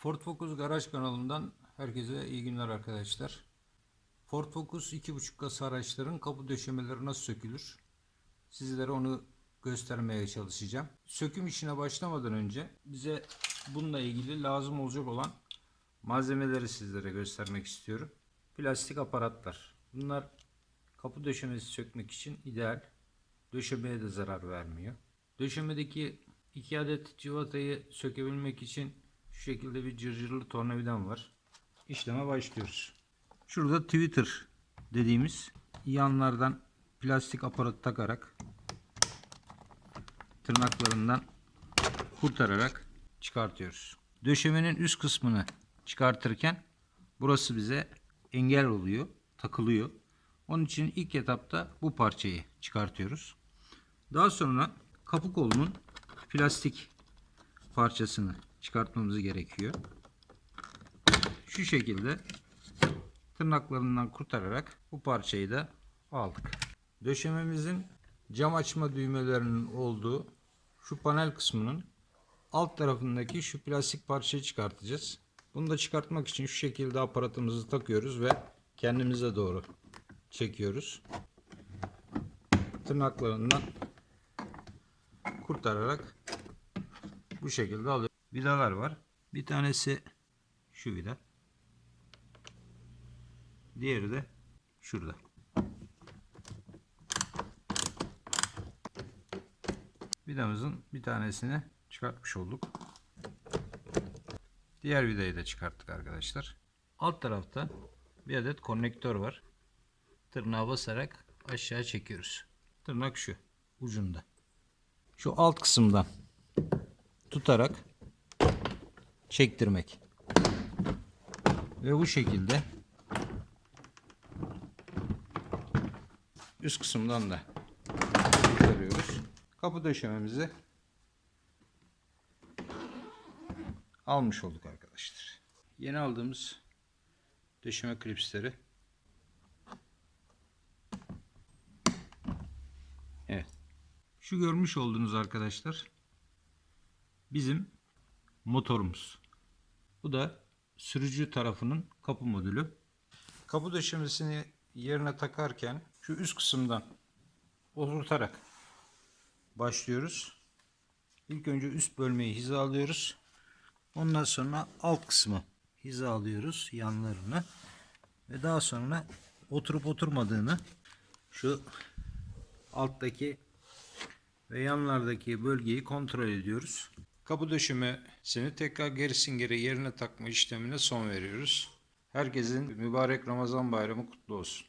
Ford Focus Garaj kanalından herkese iyi günler arkadaşlar. Ford Focus 2.5 kasa araçların kapı döşemeleri nasıl sökülür? Sizlere onu göstermeye çalışacağım. Söküm işine başlamadan önce bize bununla ilgili lazım olacak olan malzemeleri sizlere göstermek istiyorum. Plastik aparatlar. Bunlar kapı döşemesi sökmek için ideal. Döşemeye de zarar vermiyor. Döşemedeki iki adet civatayı sökebilmek için şu şekilde bir cırcırlı tornavidam var. İşleme başlıyoruz. Şurada Twitter dediğimiz yanlardan plastik aparat takarak tırnaklarından kurtararak çıkartıyoruz. Döşemenin üst kısmını çıkartırken burası bize engel oluyor, takılıyor. Onun için ilk etapta bu parçayı çıkartıyoruz. Daha sonra kapı kolunun plastik parçasını çıkartmamız gerekiyor. Şu şekilde tırnaklarından kurtararak bu parçayı da aldık. Döşememizin cam açma düğmelerinin olduğu şu panel kısmının alt tarafındaki şu plastik parçayı çıkartacağız. Bunu da çıkartmak için şu şekilde aparatımızı takıyoruz ve kendimize doğru çekiyoruz. Tırnaklarından kurtararak bu şekilde alıyoruz. Vidalar var. Bir tanesi şu vida. Diğeri de şurada. Vidamızın bir tanesini çıkartmış olduk. Diğer vidayı da çıkarttık arkadaşlar. Alt tarafta bir adet konnektör var. Tırnağa basarak aşağı çekiyoruz. Tırnak şu ucunda. Şu alt kısımdan tutarak çektirmek. Ve bu şekilde üst kısımdan da kurtarıyoruz. Kapı döşememizi almış olduk arkadaşlar. Yeni aldığımız döşeme klipsleri Evet. Şu görmüş olduğunuz arkadaşlar bizim motorumuz. Bu da sürücü tarafının kapı modülü. Kapı döşemesini yerine takarken şu üst kısımdan oturtarak başlıyoruz. İlk önce üst bölmeyi hizalıyoruz. Ondan sonra alt kısmı hizalıyoruz yanlarını. Ve daha sonra oturup oturmadığını şu alttaki ve yanlardaki bölgeyi kontrol ediyoruz. Kapı döşemesini tekrar gerisin geri yerine takma işlemine son veriyoruz. Herkesin mübarek Ramazan bayramı kutlu olsun.